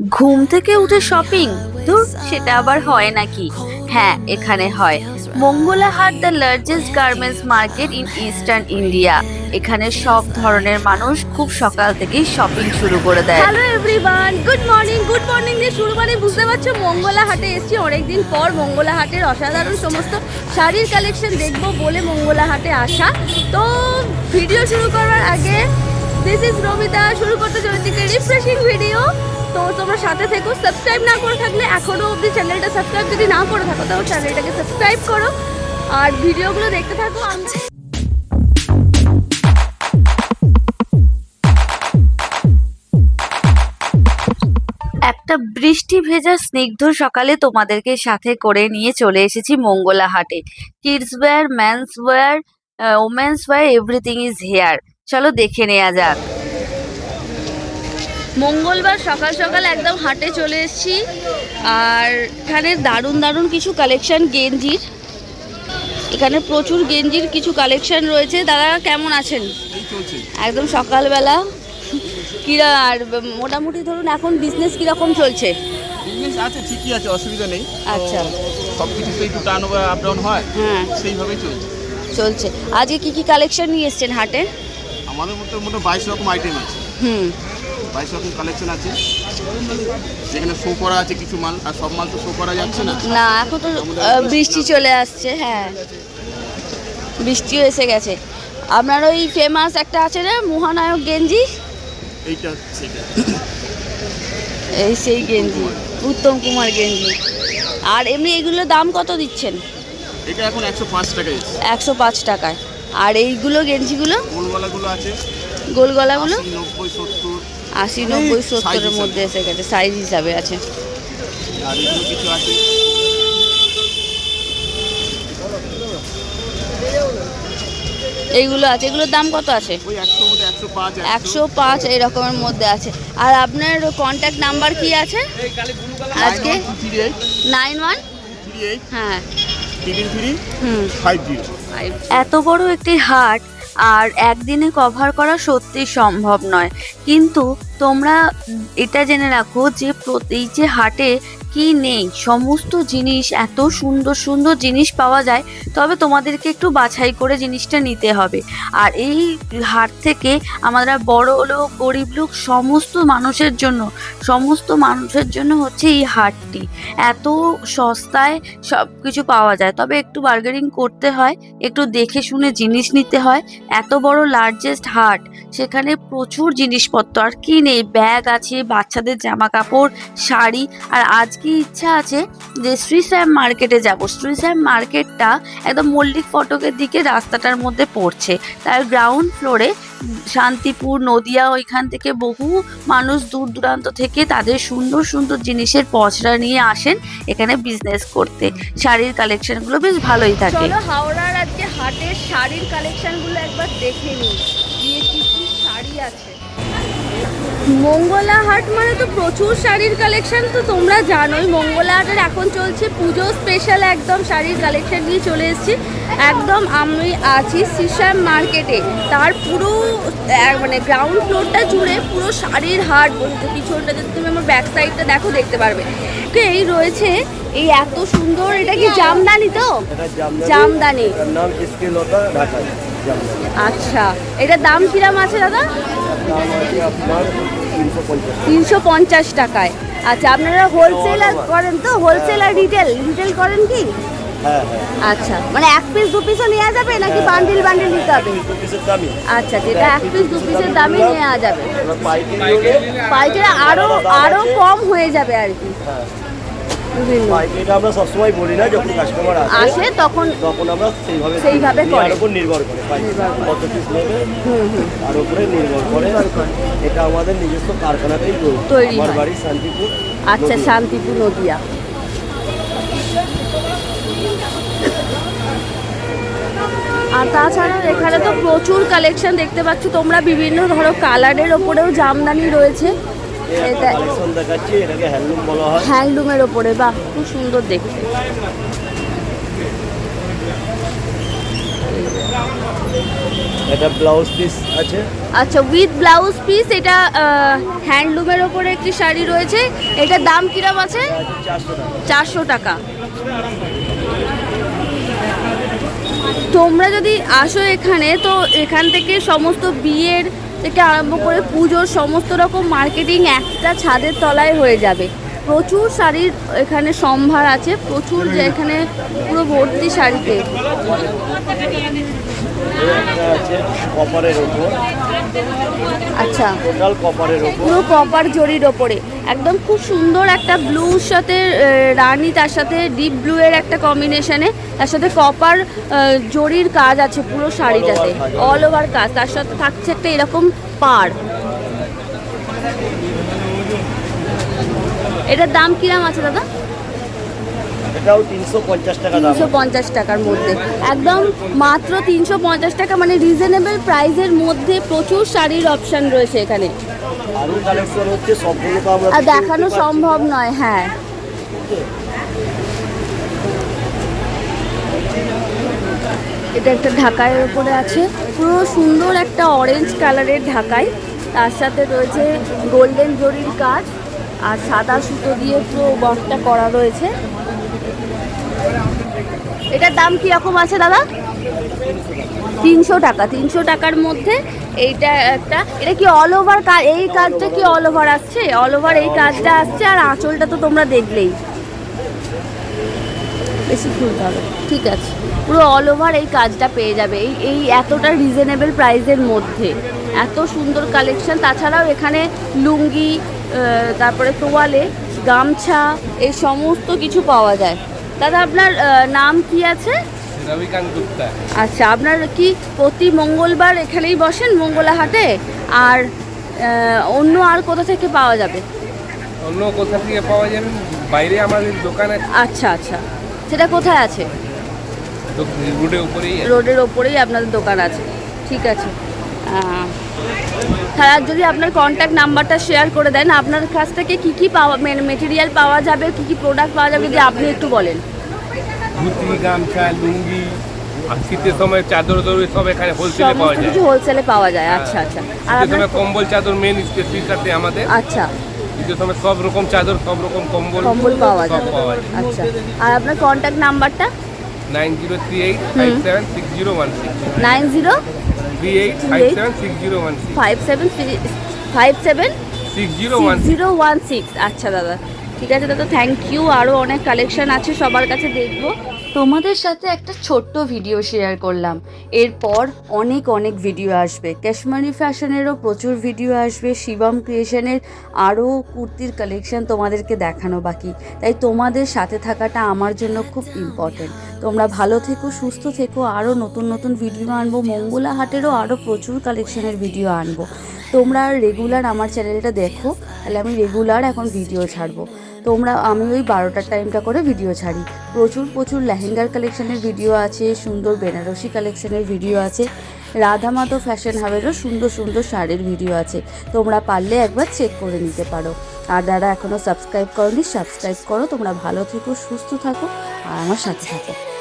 ঘুম থেকে উঠে শপিং দূর সেটা আবার হয় নাকি? হ্যাঁ এখানে হয়। Mangla Haat the largest garments market in eastern India এখানে সব ধরনের মানুষ খুব সকাল থেকেই শপিং শুরু করে দেয়। Hello everyone good morning good morning দিয়ে শুরু মানে বুঝতে পারছ মঙ্গলা হাটে এসেছি। অনেকদিন পর মঙ্গলা হাটের অসাধারণ সমস্ত শাড়ির কালেকশন দেখব বলে মঙ্গলা হাটে আসা। তো ভিডিও শুরু করার আগে দিস ইজ রবিতা শুরু করতে চলেছি। রিফ্রেশিং ভিডিও তো তোমরা সাথে থেকো সাবস্ক্রাইব না করে থাকলে এখনও অবধি চ্যানেলটা সাবস্ক্রাইব যদি না করে থাকো, তাহলে চ্যানেলটাকে সাবস্ক্রাইব করো। আর ভিডিওগুলো দেখতে থাকো, আমি একটা বৃষ্টি ভেজা স্নিগ্ধ সকালে তোমাদেরকে সাথে করে নিয়ে চলে এসেছি মঙ্গলা হাটে kids wear man's wear women's wear everything is here চলো দেখে নেওয়া যাক। মঙ্গলবার সকাল সকাল একদম হাটে চলে এসেছি। আর এখানে দারুণ দারুণ কিছু কালেকশন গেঞ্জির। এখানে প্রচুর গেঞ্জির কিছু কালেকশন রয়েছে। দাদা কেমন আছেন? একদম সকালবেলা। কিরা আর মোটামুটি ধরুন এখন বিজনেস কীরকম চলছে? বিজনেস আছে ঠিকই আছে অসুবিধা নেই। আচ্ছা। সব কিছু একটু টার্ন ওভার আপ ডাউন হয় হ্যাঁ। সেইভাবেই চলছে। চলছে। আজকে কি কি কালেকশন নিয়ে এসছেন হাটে? আমাদের মধ্যে বাইশ রকম আইটেম আছে। হুম। বাইশ রকম কালেকশন আছে। যেখানে শো করা আছে কিছু মাল আর সব মাল তো শো করা যাচ্ছে না? না এখন তো বৃষ্টি চলে আসছে হ্যাঁ। বৃষ্টিও এসে গেছে। আপনার ওই ফেমাস একটা আছে না মহানায়ক গেঞ্জি? এইটা এই সেই গেঞ্জি উত্তম কুমার গেঞ্জি। আর এমনি এগুলোর দাম কত দিচ্ছেন? এটা এখন একশো পাঁচ টাকা এসছে। একশো পাঁচ টাকায়। আর এইগুলো গেঞ্জিগুলো? গোলওয়ালাগুলো আছে। গোল গলাগুলো নব্বই সত্তর আশি নব্বই সত্তরের মধ্যে এসে গেছে সাইজ হিসাবে আছে। আর এগুলো কিছু আছে এইগুলো আছে এগুলোর দাম কত আছে? ওই একশোর মধ্যে একশো পাঁচ এরকমের মধ্যে আছে। আর আপনার কন্ট্যাক্ট নাম্বার কি আছে? আজকে? নাইন ওয়ান হ্যাঁ। হুম। এত বড় একটি হাট আর একদিনে কভার করা সত্যি সম্ভব নয়। কিন্তু তোমরা এটা জেনে রাখো যে এই যে হাটে কি নেই? সমস্ত জিনিস, এত সুন্দর সুন্দর জিনিস পাওয়া যায়, তবে তোমাদেরকে একটু বাছাই করে জিনিসটা নিতে হবে। আর এই হাট থেকে আমরা বড় লোক, গরিব লোক, সমস্ত মানুষের জন্য, সমস্ত মানুষের জন্য হচ্ছে এই হাটটি। এত সস্তায় সব কিছু পাওয়া যায়, তবে একটু বার্গেনিং করতে হয়, একটু দেখে শুনে জিনিস নিতে হয়। এত বড় লার্জেস্ট হাট, সেখানে প্রচুর জিনিসপত্র, আর কি নেই? ব্যাগ আছে, বাচ্চাদের জামা কাপড় শাড়ি, আর আজকে ইচ্ছা আছে যে শ্রী শ্যাম মার্কেটে যাব। শ্রী শ্যাম মার্কেটটা একদম মল্লিক ফটকের দিকে রাস্তাটার মধ্যে পড়ছে। তার গ্রাউন্ড ফ্লোরে শান্তিপুর, নদিয়া, ওইখান থেকে বহু মানুষ দূর দূরান্ত থেকে তাদের সুন্দর সুন্দর জিনিসের পচরা নিয়ে আসেন এখানে বিজনেস করতে। শাড়ির কালেকশনগুলো বেশ ভালোই থাকে। হাওড়ার আজকে হাটের শাড়ির কালেকশনগুলো একবার দেখে নিই। কি কি শাড়ি আছে। মঙ্গলা হাট মানে তো প্রচুর শাড়ির কালেকশন তো তোমরা জানোই মঙ্গলা হাটের এখন চলছে পুজো স্পেশাল একদম শাড়ির কালেকশন নিয়ে চলে এসেছি। একদম আমি আছি সিসাম মার্কেটে তার পুরো মানে গ্রাউন্ড ফ্লোরটা জুড়ে পুরো শাড়ির হাট বলতে পিছনটা যদি তুমি আমার ব্যাক সাইডটা দেখো দেখতে পারবে। তো এই রয়েছে এই এত সুন্দর এটা কি জামদানি তো? জামদানি। নাম আচ্ছা এটার দাম কিরাম আছে দাদা? তিনশো পঞ্চাশ টাকায়। আচ্ছা আপনারা হোলসেলার করেন তো? হোলসেল আর রিটেল রিটেল করেন কি? হ্যাঁ হ্যাঁ। আচ্ছা মানে এক পিস দু পিসও নেওয়া যাবে নাকি বান্ডিল বান্ডিল নিতে হবে? আচ্ছা যেটা এক পিস দু পিসের দামে নেওয়া যাবে। পাইকারি আরও পাইকারি আরও আরও কম হয়ে যাবে আর কি। বিভিন্ন। আমরা সবসময় বলি না যখন কাস্টমার আসে আসে তখন তখন আমরা সেইভাবে সেইভাবে দিই। উপর নির্ভর করে কত পিস নেবে তার উপরে নির্ভর করে। এটা আমাদের নিজস্ব কারখানাতেই তৈরি তৈরি আমার বাড়ি শান্তিপুর আচ্ছা। শান্তিপুর নদিয়া। আর তাছাড়া এখানে তো প্রচুর কালেকশন দেখতে পাচ্ছ। তোমরা বিভিন্ন ধরো কালারের ওপরেও জামদানি রয়েছে। এটা দেখাচ্ছি এটাকে হ্যান্ডলুম বলা হয়। হ্যান্ডলুমের ওপরে বাহ খুব সুন্দর দেখতে। এটা ব্লাউজ পিস আছে। আচ্ছা উইথ ব্লাউজ পিস এটা হ্যান্ডলুমের ওপরে একটি শাড়ি রয়েছে। এটার দাম কিরম আছে? চারশো টাকা। তোমরা যদি আসো এখানে তো এখান থেকে সমস্ত বিয়ের থেকে আরম্ভ করে পুজোর সমস্ত রকম মার্কেটিং একটা ছাদের তলায় হয়ে যাবে। প্রচুর শাড়ির এখানে সম্ভার আছে, প্রচুর যে এখানে পুরো ভর্তি শাড়িতে। আছে কপারের ওপর। আচ্ছা। টোটাল কপারের ওপর। পুরো কপার জরির ওপরে। একদম খুব সুন্দর একটা ব্লুর সাথে রানী তার সাথে ডিপ ব্লু এর একটা কম্বিনেশনে তার সাথে কপার জরির কাজ আছে পুরো শাড়িটাতে। অল ওভার কাজ তার সাথে থাকছে একটা এরকম পার এটার দাম কিরাম আছে দাদা? এটাও তিনশো পঞ্চাশ টাকা দাম। তিনশো পঞ্চাশ টাকার মধ্যে। একদম মাত্র তিনশো পঞ্চাশ টাকা মানে রিজনেবল প্রাইসের মধ্যে প্রচুর শাড়ির অপশন রয়েছে এখানে। আরও কালেকশন হচ্ছে সবগুলো তো আমরা আর দেখানো। সম্ভব নয় হ্যাঁ। এটা একটা ঢাকায়ের উপরে আছে। পুরো সুন্দর একটা অরেঞ্জ কালারের ঢাকাই তার সাথে রয়েছে গোল্ডেন জরির কাজ আর সাদা সুতো দিয়ে পুরো বকটা করা রয়েছে। এটার দাম কীরকম আছে দাদা? তিনশো টাকা, তিনশো টাকার মধ্যে এইটা একটা। এটা কি অল ওভার এই কাজটা কি অল ওভার আসছে? অল ওভার এই কাজটা আসছে আর আঁচলটা তো তোমরা দেখলেই। বেশি খুলতে হবে। ঠিক আছে। পুরো অল ওভার এই কাজটা পেয়ে যাবে। এই এই এতটা রিজনেবল প্রাইসের মধ্যে। এত সুন্দর কালেকশন তাছাড়াও এখানে লুঙ্গি তারপরে তোয়ালে গামছা এই সমস্ত কিছু পাওয়া যায়। দাদা আপনার নাম কি আছে? রবিকান্ত গুপ্তা। আচ্ছা আপনার কি প্রতি মঙ্গলবার এখানেই বসেন মঙ্গলা হাটে আর অন্য আর কোথা থেকে পাওয়া যাবে? অন্য কোথা থেকে পাওয়া যাবে? বাইরে আমাদের দোকান আছে। আচ্ছা আচ্ছা। সেটা কোথায় আছে? রোডের উপরেই আছে। রোডের ওপরেই আপনাদের দোকান আছে। ঠিক আছে। তাহলে যদি আপনার কন্ট্যাক্ট নাম্বারটা শেয়ার করে দেন আপনার কাছ থেকে কি কি পাওয়া মেটেরিয়াল পাওয়া যাবে কি কি প্রোডাক্ট পাওয়া যাবে যদি আপনি একটু বলেন। ধুতি গামছা লুঙ্গি আর শীতের সময় চাদর দৌড়ি সব এখানে হোলসেলে পাওয়া যায়। কিছু হোলসেলে পাওয়া যায় আচ্ছা আচ্ছা। আর আপনার কম্বল চাদর মেন স্পেসিফিক আমাদের। আচ্ছা। শীতের সময় সব রকম চাদর সব রকম কম্বল কম্বল পাওয়া যায়। আচ্ছা। আর আপনার কন্ট্যাক্ট নাম্বারটা nine zero three eight five seven six zero one six. Nine zero five seven six five seven zero one zero one six আচ্ছা দাদা, ঠিক আছে দাদা থ্যাংক ইউ আরও অনেক কালেকশন আছে, সবার কাছে দেখব। তোমাদের সাথে একটা ছোট্ট ভিডিও শেয়ার করলাম। এরপর অনেক অনেক ভিডিও আসবে। কাশ্মীরি ফ্যাশনেরও প্রচুর ভিডিও আসবে। শিবম ক্রিয়েশনের আরও কুর্তির কালেকশন তোমাদেরকে দেখানো বাকি। তাই তোমাদের সাথে থাকাটা আমার জন্য খুব ইম্পর্টেন্ট তোমরা ভালো থেকো, সুস্থ থেকো আরও নতুন নতুন ভিডিও আনব। মঙ্গলা হাটেরও আরও প্রচুর কালেকশনের ভিডিও আনব। তোমরা রেগুলার আমার চ্যানেলটা দেখো, তাহলে আমি রেগুলার এখন ভিডিও ছাড়বো। তোমরা, আমি ওই বারোটার টাইমটা করে ভিডিও ছাড়ি। প্রচুর প্রচুর লেহেঙ্গার কালেকশনের ভিডিও আছে, সুন্দর বেনারসি কালেকশনের ভিডিও আছে। রাধামাতো ফ্যাশন হাবেরও সুন্দর সুন্দর শাড়ির ভিডিও আছে। তোমরা পারলে একবার চেক করে নিতে পারো। আর যারা এখনও সাবস্ক্রাইব করনি সাবস্ক্রাইব করো। তোমরা ভালো থেকো, সুস্থ থাকো, আর আমার সাথে থাকো।